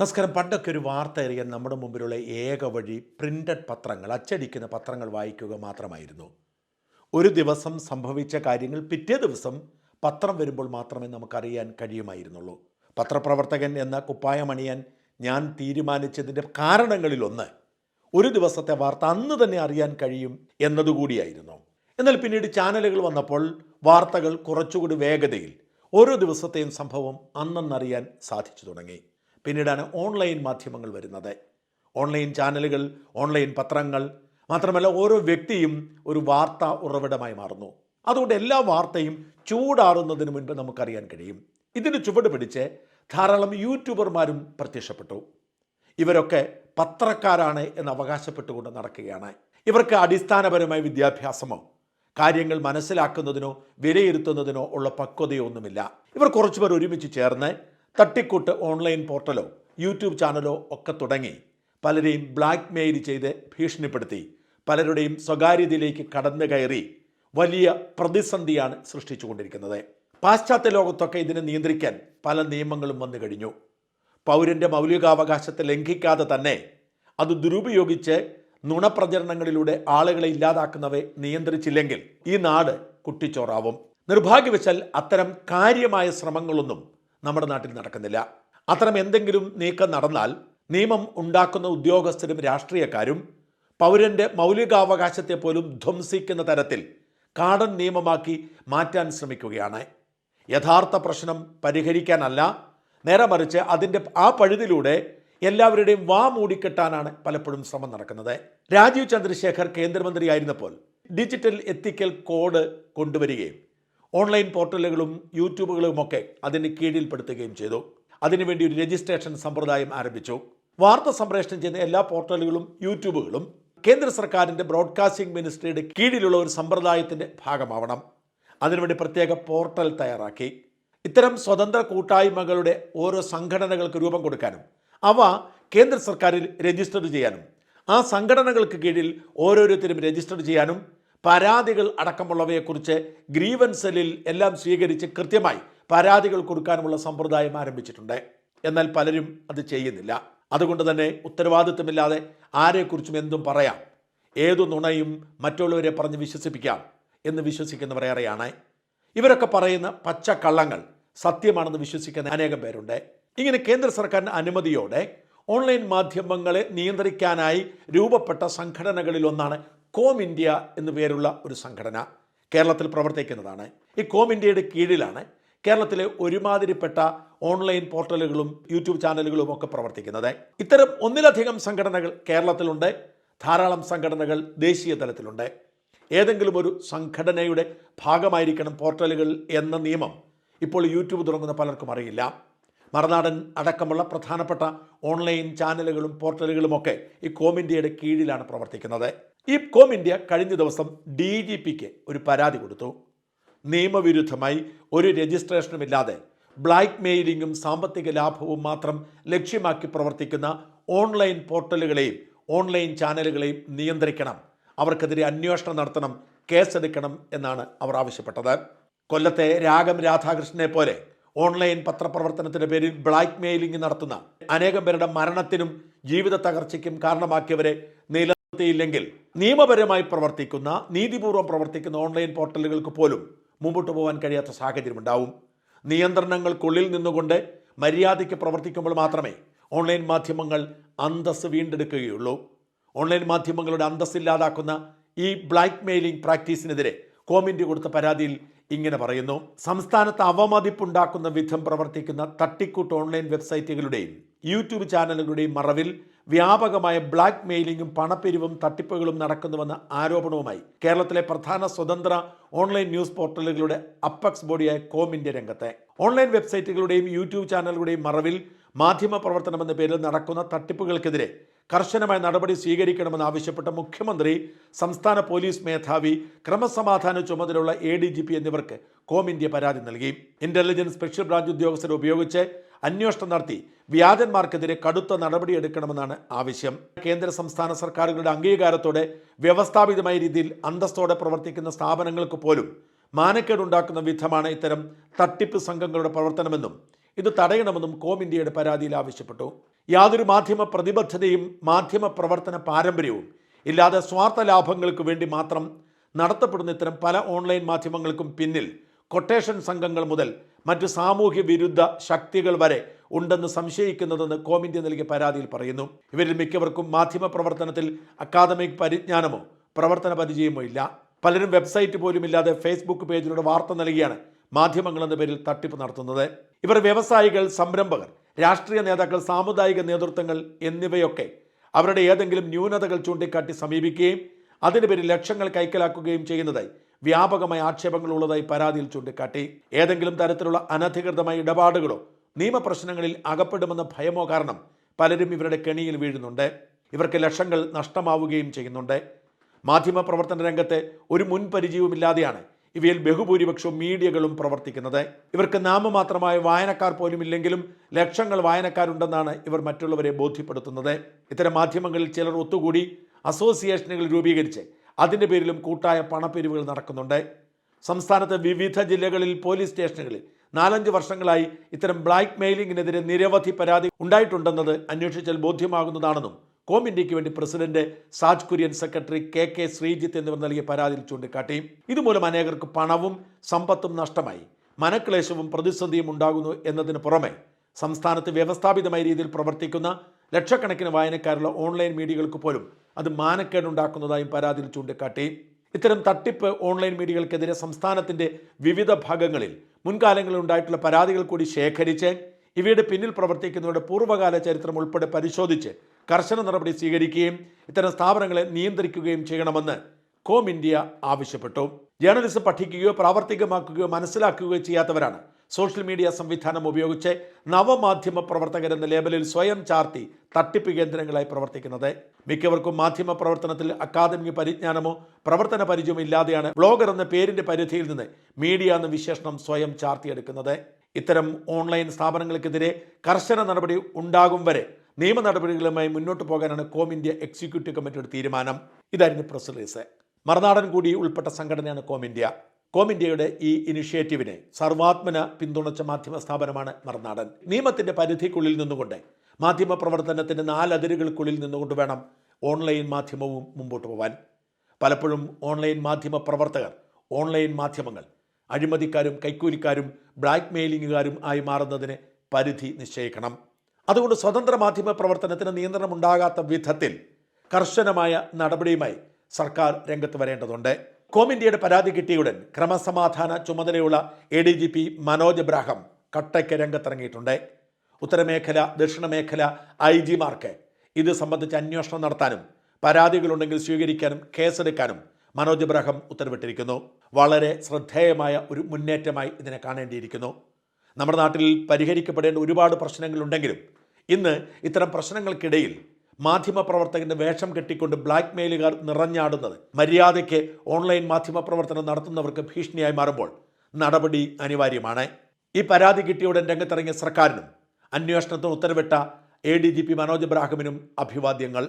നമസ്കാരം. പണ്ടൊക്കെ ഒരു വാർത്ത അറിയാൻ നമ്മുടെ മുമ്പിലുള്ള ഏക വഴി പ്രിന്റഡ് പത്രങ്ങൾ അച്ചടിക്കുന്ന പത്രങ്ങൾ വായിക്കുക മാത്രമായിരുന്നു. ഒരു ദിവസം സംഭവിച്ച കാര്യങ്ങൾ പിറ്റേ ദിവസം പത്രം വരുമ്പോൾ മാത്രമേ നമുക്കറിയാൻ കഴിയുമായിരുന്നുള്ളൂ. പത്രപ്രവർത്തകൻ എന്ന കുപ്പായമണിയാൻ ഞാൻ തീരുമാനിച്ചതിന്റെ കാരണങ്ങളിലൊന്ന് ഒരു ദിവസത്തെ വാർത്ത അന്ന് തന്നെ അറിയാൻ കഴിയും എന്നതുകൂടിയായിരുന്നു. എന്നാൽ പിന്നീട് ചാനലുകൾ വന്നപ്പോൾ വാർത്തകൾ കുറച്ചുകൂടി വേഗതയിൽ ഓരോ ദിവസത്തെയും സംഭവം അന്നന്നറിയാൻ സാധിച്ചു തുടങ്ങി. പിന്നീടാണ് ഓൺലൈൻ മാധ്യമങ്ങൾ വരുന്നത്. ഓൺലൈൻ ചാനലുകൾ ഓൺലൈൻ പത്രങ്ങൾ മാത്രമല്ല ഓരോ വ്യക്തിയും ഒരു വാർത്ത ഉറവിടമായി മാറുന്നു. അതുകൊണ്ട് എല്ലാ വാർത്തയും ചൂടാറുന്നതിന് മുൻപ് നമുക്കറിയാൻ കഴിയും. ഇതിന് ചുവട് പിടിച്ച് ധാരാളം യൂട്യൂബർമാരും പ്രത്യക്ഷപ്പെട്ടു. ഇവരൊക്കെ പത്രക്കാരാണ് എന്ന് അവകാശപ്പെട്ടുകൊണ്ട് നടക്കുകയാണ്. ഇവർക്ക് അടിസ്ഥാനപരമായ വിദ്യാഭ്യാസമോ കാര്യങ്ങൾ മനസ്സിലാക്കുന്നതിനോ വിലയിരുത്തുന്നതിനോ ഉള്ള പക്വതയോ ഒന്നുമില്ല ഇവർ കുറച്ചുപേർ ഒരുമിച്ച് ചേർന്ന് തട്ടിക്കൂട്ട് ഓൺലൈൻ പോർട്ടലോ യൂട്യൂബ് ചാനലോ ഒക്കെ തുടങ്ങി. പലരെയും ബ്ലാക്ക് മെയിൽ ചെയ്ത് ഭീഷണിപ്പെടുത്തി. പലരുടെയും സ്വകാര്യതയിലേക്ക് കടന്നു കയറി. വലിയ പ്രതിസന്ധിയാണ് സൃഷ്ടിച്ചുകൊണ്ടിരിക്കുന്നത്. പാശ്ചാത്യ ലോകത്തൊക്കെ ഇതിനെ നിയന്ത്രിക്കാൻ പല നിയമങ്ങളും വന്നു കഴിഞ്ഞു. പൗരന്റെ മൗലികാവകാശത്തെ ലംഘിക്കാതെ തന്നെ അത് ദുരുപയോഗിച്ച് നുണപ്രചരണങ്ങളിലൂടെ ആളുകളെ ഇല്ലാതാക്കുന്നവയെ നിയന്ത്രിച്ചില്ലെങ്കിൽ ഈ നാട് കുട്ടിച്ചോറാവും. നിർഭാഗ്യവശാൽ അത്തരം കാര്യമായ ശ്രമങ്ങളൊന്നും നമ്മുടെ നാട്ടിൽ നടക്കുന്നില്ല. അത്തരം എന്തെങ്കിലും നീക്കം നടന്നാൽ നിയമം ഉണ്ടാക്കുന്ന ഉദ്യോഗസ്ഥരും രാഷ്ട്രീയക്കാരും പൗരന്റെ മൗലികാവകാശത്തെ പോലും ധ്വംസിക്കുന്ന തരത്തിൽ കാടൻ നിയമമാക്കി മാറ്റാൻ ശ്രമിക്കുകയാണ്. യഥാർത്ഥ പ്രശ്നം പരിഹരിക്കാനല്ല നേരെ മറിച്ച് അതിന്റെ ആ പഴുതിലൂടെ എല്ലാവരുടെയും വാ മൂടിക്കെട്ടാനാണ് പലപ്പോഴും ശ്രമം നടക്കുന്നത്. രാജീവ് ചന്ദ്രശേഖർ കേന്ദ്രമന്ത്രിയായിരുന്നപ്പോൾ ഡിജിറ്റൽ എത്തിക്കൽ കോഡ് കൊണ്ടുവരികയും ഓൺലൈൻ പോർട്ടലുകളും യൂട്യൂബുകളുമൊക്കെ അതിന് കീഴിൽപ്പെടുത്തുകയും ചെയ്തു. അതിനുവേണ്ടി ഒരു രജിസ്ട്രേഷൻ സമ്പ്രദായം ആരംഭിച്ചു. വാർത്ത സംപ്രേഷണം ചെയ്യുന്ന എല്ലാ പോർട്ടലുകളും യൂട്യൂബുകളും കേന്ദ്ര സർക്കാരിന്റെ ബ്രോഡ്കാസ്റ്റിംഗ് മിനിസ്ട്രിയുടെ കീഴിലുള്ള ഒരു സമ്പ്രദായത്തിന്റെ ഭാഗമാവണം. അതിനുവേണ്ടി പ്രത്യേക പോർട്ടൽ തയ്യാറാക്കി. ഇത്തരം സ്വതന്ത്ര കൂട്ടായ്മകളുടെ ഓരോ സംഘടനകൾക്ക് രൂപം കൊടുക്കാനും അവ കേന്ദ്ര സർക്കാരിൽ രജിസ്റ്റർ ചെയ്യാനും ആ സംഘടനകൾക്ക് കീഴിൽ ഓരോരുത്തരും രജിസ്റ്റർ ചെയ്യാനും പരാതികൾ അടക്കമുള്ളവയെക്കുറിച്ച് ഗ്രീവൻസ് സെല്ലിൽ എല്ലാം സ്വീകരിച്ച് കൃത്യമായി പരാതികൾ കൊടുക്കാനുമുള്ള സമ്പ്രദായം ആരംഭിച്ചിട്ടുണ്ട്. എന്നാൽ പലരും അത് ചെയ്യുന്നില്ല. അതുകൊണ്ട് തന്നെ ഉത്തരവാദിത്തമില്ലാതെ ആരെക്കുറിച്ചും എന്തും പറയാം. ഏതു നുണയും മറ്റുള്ളവരെ പറഞ്ഞ് വിശ്വസിപ്പിക്കാം എന്ന് വിശ്വസിക്കുന്നവരേറെയാണ് ഇവരൊക്കെ പറയുന്ന പച്ചക്കള്ളങ്ങൾ സത്യമാണെന്ന് വിശ്വസിക്കുന്ന അനേകം പേരുണ്ട്. ഇങ്ങനെ കേന്ദ്ര സർക്കാരിന്റെ അനുമതിയോടെ ഓൺലൈൻ മാധ്യമങ്ങളെ നിയന്ത്രിക്കാനായി രൂപപ്പെട്ട സംഘടനകളിൽ ഒന്നാണ് കോം ഇന്ത്യ എന്നു പേരുള്ള ഒരു സംഘടന കേരളത്തിൽ പ്രവർത്തിക്കുന്നതാണ്. ഈ കോം ഇന്ത്യയുടെ കീഴിലാണ് കേരളത്തിലെ ഒരുമാതിരിപ്പെട്ട ഓൺലൈൻ പോർട്ടലുകളും യൂട്യൂബ് ചാനലുകളും ഒക്കെ പ്രവർത്തിക്കുന്നത്. ഇത്തരം ഒന്നിലധികം സംഘടനകൾ കേരളത്തിലുണ്ട്. ധാരാളം സംഘടനകൾ ദേശീയ തലത്തിലുണ്ട്. ഏതെങ്കിലും ഒരു സംഘടനയുടെ ഭാഗമായിരിക്കണം പോർട്ടലുകൾ എന്ന നിയമം ഇപ്പോൾ യൂട്യൂബ് തുടങ്ങുന്ന പലർക്കും അറിയില്ല. മറനാടൻ അടക്കമുള്ള പ്രധാനപ്പെട്ട ഓൺലൈൻ ചാനലുകളും പോർട്ടലുകളുമൊക്കെ ഈ കോം ഇന്ത്യയുടെ കീഴിലാണ് പ്രവർത്തിക്കുന്നത്. ഈ കോം ഇന്ത്യ കഴിഞ്ഞ ദിവസം ഡി ജി പിക്ക് ഒരു പരാതി കൊടുത്തു. നിയമവിരുദ്ധമായി ഒരു രജിസ്ട്രേഷനും ഇല്ലാതെ ബ്ലാക്ക് മെയിലിങ്ങും സാമ്പത്തിക ലാഭവും മാത്രം ലക്ഷ്യമാക്കി പ്രവർത്തിക്കുന്ന ഓൺലൈൻ പോർട്ടലുകളെയും ഓൺലൈൻ ചാനലുകളെയും നിയന്ത്രിക്കണം. അവർക്കെതിരെ അന്വേഷണം നടത്തണം കേസെടുക്കണം എന്നാണ് അവർ ആവശ്യപ്പെട്ടത്. കൊല്ലത്തെ രാഗം രാധാകൃഷ്ണനെ പോലെ ഓൺലൈൻ പത്രപ്രവർത്തനത്തിന്റെ പേരിൽ ബ്ലാക്ക് മെയിലിംഗ് നടത്തുന്ന അനേകം പേരുടെ മരണത്തിനും ജീവിത തകർച്ചയ്ക്കും കാരണമാക്കിയവരെ നിലനിർത്തിയില്ലെങ്കിൽ നിയമപരമായി പ്രവർത്തിക്കുന്ന നീതിപൂർവം പ്രവർത്തിക്കുന്ന ഓൺലൈൻ പോർട്ടലുകൾക്ക് പോലും മുമ്പോട്ട് പോകാൻ കഴിയാത്ത സാഹചര്യമുണ്ടാവും. നിയന്ത്രണങ്ങൾക്കുള്ളിൽ നിന്നുകൊണ്ട് മര്യാദയ്ക്ക് പ്രവർത്തിക്കുമ്പോൾ മാത്രമേ ഓൺലൈൻ മാധ്യമങ്ങൾ അന്തസ് വീണ്ടെടുക്കുകയുള്ളൂ. ഓൺലൈൻ മാധ്യമങ്ങളുടെ അന്തസ് ഇല്ലാതാക്കുന്ന ഈ ബ്ലാക്ക് മെയിലിംഗ് പ്രാക്ടീസിനെതിരെ കോമിന്റ് കൊടുത്ത പരാതിയിൽ ഇങ്ങനെ പറയുന്നു. സംസ്ഥാനത്ത് അവമതിപ്പുണ്ടാക്കുന്ന വിധം പ്രവർത്തിക്കുന്ന തട്ടിക്കൂട്ട് ഓൺലൈൻ വെബ്സൈറ്റുകളുടെയും യൂട്യൂബ് ചാനലുകളുടെയും മറവിൽ വ്യാപകമായ ബ്ലാക്ക് മെയിലിംഗും പണപ്പിരിവും തട്ടിപ്പുകളും നടക്കുന്നുവെന്ന ആരോപണവുമായി കേരളത്തിലെ പ്രധാന സ്വതന്ത്ര ഓൺലൈൻ ന്യൂസ് പോർട്ടലുകളുടെ അപ്പക്സ് ബോഡിയായ ഇന്ത്യ രംഗത്തെ. ഓൺലൈൻ വെബ്സൈറ്റുകളുടെയും യൂട്യൂബ് ചാനലുകളുടെയും മറവിൽ മാധ്യമ പ്രവർത്തനം എന്ന പേരിൽ നടക്കുന്ന തട്ടിപ്പുകൾക്കെതിരെ കർശനമായ നടപടി സ്വീകരിക്കണമെന്ന് ആവശ്യപ്പെട്ട മുഖ്യമന്ത്രി സംസ്ഥാന പോലീസ് മേധാവി ക്രമസമാധാന ചുമതലയുള്ള എ ഡി ജി പി എന്നിവർക്ക് കോം ഇന്ത്യ പരാതി നൽകി. ഇന്റലിജൻസ് സ്പെഷ്യൽ ബ്രാഞ്ച് ഉദ്യോഗസ്ഥരെ ഉപയോഗിച്ച് അന്വേഷണം നടത്തി. വ്യാജന്മാർക്കെതിരെ കടുത്ത നടപടിയെടുക്കണമെന്നാണ് ആവശ്യം. കേന്ദ്ര സംസ്ഥാന സർക്കാരുകളുടെ അംഗീകാരത്തോടെ വ്യവസ്ഥാപിതമായ രീതിയിൽ അന്തസ്തോടെ പ്രവർത്തിക്കുന്ന സ്ഥാപനങ്ങൾക്ക് പോലും മാനക്കേടുണ്ടാക്കുന്ന വിധമാണ് ഇത്തരം തട്ടിപ്പ് സംഘങ്ങളുടെ പ്രവർത്തനമെന്നും ഇത് തടയണമെന്നും കോം ഇന്ത്യയുടെ പരാതിയിൽ ആവശ്യപ്പെട്ടു. യാതൊരു മാധ്യമ പ്രതിബദ്ധതയും മാധ്യമ പ്രവർത്തന പാരമ്പര്യവും ഇല്ലാതെ സ്വാർത്ഥ ലാഭങ്ങൾക്ക് വേണ്ടി മാത്രം നടത്തപ്പെടുന്ന ഇത്തരം പല ഓൺലൈൻ മാധ്യമങ്ങൾക്കും പിന്നിൽ കൊട്ടേഷൻ സംഘങ്ങൾ മുതൽ മറ്റ് സാമൂഹ്യ വിരുദ്ധ ശക്തികൾ വരെ ഉണ്ടെന്ന് സംശയിക്കുന്നതെന്ന് കോമിന്ത്യ നൽകിയ പരാതിയിൽ പറയുന്നു. ഇവരിൽ മിക്കവർക്കും മാധ്യമ പ്രവർത്തനത്തിൽ അക്കാദമിക് പരിജ്ഞാനമോ പ്രവർത്തന പരിചയമോ ഇല്ല. പലരും വെബ്സൈറ്റ് പോലും ഇല്ലാതെ ഫേസ്ബുക്ക് പേജിലൂടെ വാർത്ത നൽകിയാണ് മാധ്യമങ്ങൾ എന്ന പേരിൽ തട്ടിപ്പ് നടത്തുന്നത്. ഇവർ വ്യവസായികൾ സംരംഭകർ രാഷ്ട്രീയ നേതാക്കൾ സാമുദായിക നേതൃത്വങ്ങൾ എന്നിവയൊക്കെ അവരുടെ ഏതെങ്കിലും ന്യൂനതകൾ ചൂണ്ടിക്കാട്ടി സമീപിക്കുകയും അതിന് പേരിൽ ലക്ഷങ്ങൾ കൈക്കലാക്കുകയും ചെയ്യുന്നതായി വ്യാപകമായ ആക്ഷേപങ്ങൾ ഉള്ളതായി പരാതിയിൽ ചൂണ്ടിക്കാട്ടി. ഏതെങ്കിലും തരത്തിലുള്ള അനധികൃതമായ ഇടപാടുകളോ നിയമപ്രശ്നങ്ങളിൽ അകപ്പെടുമെന്ന ഭയമോ കാരണം പലരും ഇവരുടെ കെണിയിൽ വീഴുന്നുണ്ട്. ഇവർക്ക് ലക്ഷങ്ങൾ നഷ്ടമാവുകയും ചെയ്യുന്നുണ്ട്. മാധ്യമ പ്രവർത്തന രംഗത്തെ ഒരു മുൻ പരിചയവുമില്ലാതെയാണ് ഇവയിൽ ബഹുഭൂരിപക്ഷവും മീഡിയകളും പ്രവർത്തിക്കുന്നത്. ഇവർക്ക് നാമമാത്രമായ വായനക്കാർ പോലും ഇല്ലെങ്കിലും ലക്ഷങ്ങൾ വായനക്കാരുണ്ടെന്നാണ് ഇവർ മറ്റുള്ളവരെ ബോധ്യപ്പെടുത്തുന്നത്. ഇത്തരം മാധ്യമങ്ങളിൽ ചിലർ ഒത്തുകൂടി അസോസിയേഷനുകൾ രൂപീകരിച്ച് അതിന്റെ പേരിലും കൂട്ടായ പണപ്പിരിവുകൾ നടക്കുന്നുണ്ട്. സംസ്ഥാനത്തെ വിവിധ ജില്ലകളിൽ പോലീസ് സ്റ്റേഷനുകളിൽ നാലഞ്ച് വർഷങ്ങളായി ഇത്തരം ബ്ലാക്ക് മെയിലിംഗിനെതിരെ നിരവധി പരാതി ഉണ്ടായിട്ടുണ്ടെന്നത് അന്വേഷിച്ചാൽ ബോധ്യമാകുന്നതാണെന്നും കോം ഇന്ത്യയ്ക്ക് വേണ്ടി president Saj Kurian secretary K K Sreejith എന്നിവർ നൽകിയ പരാതിയിൽ ചൂണ്ടിക്കാട്ടി. ഇതുമൂലം അനേകർക്ക് പണവും സമ്പത്തും നഷ്ടമായി. മനക്ലേശവും പ്രതിസന്ധിയും ഉണ്ടാകുന്നു എന്നതിന് പുറമെ സംസ്ഥാനത്ത് വ്യവസ്ഥാപിതമായ രീതിയിൽ പ്രവർത്തിക്കുന്ന ലക്ഷക്കണക്കിന് വായനക്കാരുള്ള ഓൺലൈൻ മീഡിയകൾക്ക് പോലും അത് മാനക്കേടുണ്ടാക്കുന്നതായും പരാതിയിൽ ചൂണ്ടിക്കാട്ടി. ഇത്തരം തട്ടിപ്പ് ഓൺലൈൻ മീഡിയകൾക്കെതിരെ സംസ്ഥാനത്തിന്റെ വിവിധ ഭാഗങ്ങളിൽ മുൻകാലങ്ങളിൽ ഉണ്ടായിട്ടുള്ള പരാതികൾ കൂടി ശേഖരിച്ച് ഇവയുടെ പിന്നിൽ പ്രവർത്തിക്കുന്നവരുടെ പൂർവകാല ചരിത്രം ഉൾപ്പെടെ പരിശോധിച്ച് കർശന നടപടി സ്വീകരിക്കുകയും ഇത്തരം സ്ഥാപനങ്ങളെ നിയന്ത്രിക്കുകയും ചെയ്യണമെന്ന് കോം ഇന്ത്യ ആവശ്യപ്പെട്ടു. ജേർണലിസം പഠിക്കുകയോ പ്രാവർത്തികമാക്കുകയോ മനസ്സിലാക്കുകയോ ചെയ്യാത്തവരാണ് സോഷ്യൽ മീഡിയ സംവിധാനം ഉപയോഗിച്ച് നവമാധ്യമ പ്രവർത്തകരെന്ന ലേബലിൽ സ്വയം ചാർത്തി തട്ടിപ്പ് കേന്ദ്രങ്ങളായി പ്രവർത്തിക്കുന്നത്. മിക്കവർക്കും മാധ്യമ പ്രവർത്തനത്തിൽ അക്കാദമിക പരിജ്ഞാനമോ പ്രവർത്തന പരിചയമോ ഇല്ലാതെയാണ് ബ്ലോഗർ എന്ന പേരിന്റെ പരിധിയിൽ നിന്ന് മീഡിയ എന്ന വിശേഷണം സ്വയം ചാർത്തിയെടുക്കുന്നത്. ഇത്തരം ഓൺലൈൻ സ്ഥാപനങ്ങൾക്കെതിരെ കർശന നടപടി ഉണ്ടാകും വരെ നിയമ നടപടികളുമായി മുന്നോട്ട് പോകാനാണ് കോം ഇന്ത്യ എക്സിക്യൂട്ടീവ് കമ്മിറ്റിയുടെ തീരുമാനം. ഇതായിരുന്നു പ്രസ് റിലീസ്. മറുനാടൻ കൂടി ഉൾപ്പെട്ട സംഘടനയാണ് കോം ഇന്ത്യ. കോം ഇന്ത്യയുടെ ഈ ഇനിഷ്യേറ്റീവിനെ സർവാത്മന പിന്തുണച്ച മാധ്യമ സ്ഥാപനമാണ് മറുനാടൻ. നിയമത്തിന്റെ പരിധിക്കുള്ളിൽ നിന്നുകൊണ്ട് മാധ്യമ പ്രവർത്തനത്തിന്റെ നാലതിരുകൾക്കുള്ളിൽ നിന്നുകൊണ്ട് വേണം ഓൺലൈൻ മാധ്യമവും മുമ്പോട്ട് പോകാൻ പലപ്പോഴും ഓൺലൈൻ മാധ്യമ പ്രവർത്തകർ ഓൺലൈൻ മാധ്യമങ്ങൾ അഴിമതിക്കാരും കൈക്കൂലിക്കാരും ബ്ലാക്ക് മെയിലിങ്ങുകാരും ആയി മാറുന്നതിന് പരിധി നിശ്ചയിക്കണം. അതുകൊണ്ട് സ്വതന്ത്ര മാധ്യമ പ്രവർത്തനത്തിന് നിയന്ത്രണം ഉണ്ടാകാത്ത വിധത്തിൽ കർശനമായ നടപടിയുമായി സർക്കാർ രംഗത്ത് വരേണ്ടതുണ്ട്. കോം ഇന്ത്യയുടെ പരാതി കിട്ടിയുടൻ ക്രമസമാധാന ചുമതലയുള്ള A D G P Manoj Abraham കട്ടയ്ക്ക് രംഗത്തിറങ്ങിയിട്ടുണ്ട്. ഉത്തരമേഖല ദക്ഷിണമേഖല ഐ ജിമാർക്ക് ഇത് സംബന്ധിച്ച് അന്വേഷണം നടത്താനും പരാതികളുണ്ടെങ്കിൽ സ്വീകരിക്കാനും കേസെടുക്കാനും മനോജ് എബ്രാഹം ഉത്തരവിട്ടിരിക്കുന്നു. വളരെ ശ്രദ്ധേയമായ ഒരു മുന്നേറ്റമായി ഇതിനെ കാണേണ്ടിയിരിക്കുന്നു. നമ്മുടെ നാട്ടിൽ പരിഹരിക്കപ്പെടേണ്ട ഒരുപാട് പ്രശ്നങ്ങളുണ്ടെങ്കിലും ഇന്ന് ഇത്തരം പ്രശ്നങ്ങൾക്കിടയിൽ മാധ്യമപ്രവർത്തകന്റെ വേഷം കെട്ടിക്കൊണ്ട് ബ്ലാക്ക് മെയിലുകാർ നിറഞ്ഞാടുന്നത്. മര്യാദയ്ക്ക് ഓൺലൈൻ മാധ്യമപ്രവർത്തനം നടത്തുന്നവർക്ക് ഭീഷണിയായി മാറുമ്പോൾ നടപടി അനിവാര്യമാണ്. ഈ പരാതി കിട്ടിയുടൻ രംഗത്തിറങ്ങിയ സർക്കാരിനും അന്വേഷണത്തിന് ഉത്തരവിട്ട A D G P Manoj ഇബ്രാഹിമിനും അഭിവാദ്യങ്ങൾ.